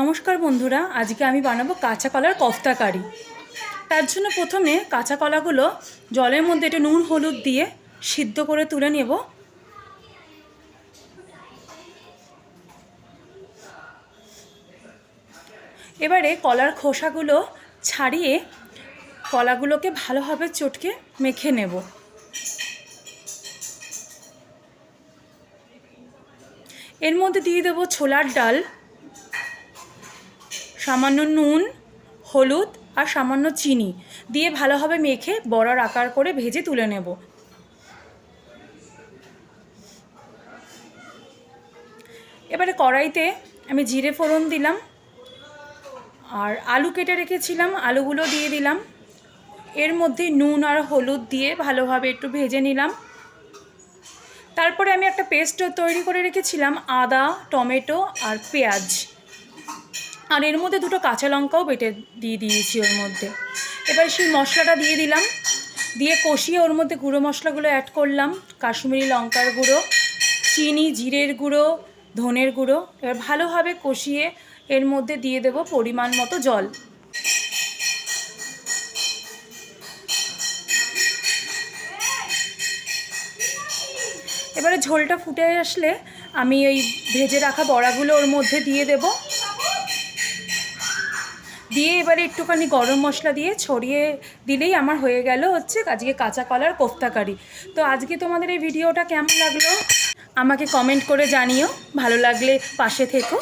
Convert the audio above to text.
নমস্কার বন্ধুরা, আজকে আমি বানাবো কাঁচা কলার কফতা কারি। তার জন্য প্রথমে কাঁচা কলাগুলো জলের মধ্যে একটু নুন, হলুদ দিয়ে সিদ্ধ করে তুলে নেব। এবারে কলার খোসাগুলো ছাড়িয়ে কলাগুলোকে ভালোভাবে চটকে মেখে নেব। এর মধ্যে দিয়ে দেবো ছোলার ডাল। সামান্য নুন, হলুদ আর সামান্য চিনি দিয়ে ভালোভাবে মেখে বড়ার আকার করে ভেজে তুলে নেব। এবারে কড়াইতে আমি জিরে ফোড়ন দিলাম আর আলু কেটে রেখেছিলাম, আলুগুলো দিয়ে দিলাম। এর মধ্যে নুন আর হলুদ দিয়ে ভালোভাবে একটু ভেজে নিলাম। তারপরে আমি একটা পেস্ট তৈরি করে রেখেছিলাম, আদা, টমেটো আর পেঁয়াজ। আর এর মধ্যে দুটো কাঁচা লঙ্কাও বেটে দিয়ে দিয়েছি ওর মধ্যে। এবার সেই মশলাটা দিয়ে দিলাম। দিয়ে কষিয়ে ওর মধ্যে গুঁড়ো মশলাগুলো অ্যাড করলাম। কাশ্মীরি লঙ্কার গুঁড়ো, চিনি, জিরের গুঁড়ো, ধনের গুঁড়ো। এবার ভালোভাবে কষিয়ে এর মধ্যে দিয়ে দেব পরিমাণ মতো জল। এবারে ঝোলটা ফুটে আসলে আমি ওই ভেজে রাখা বড়াগুলো ওর মধ্যে দিয়ে দেব। দিয়ে এবারে একটুখানি গরম মশলা দিয়ে ছড়িয়ে দিলেই আমার হয়ে গেল হচ্ছে আজকে কাঁচা কলার কোফতা কারি। তো আজকে তোমাদের এই ভিডিওটা কেমন লাগল? আমাকে কমেন্ট করে জানিও। ভালো লাগলে পাশে থেকো।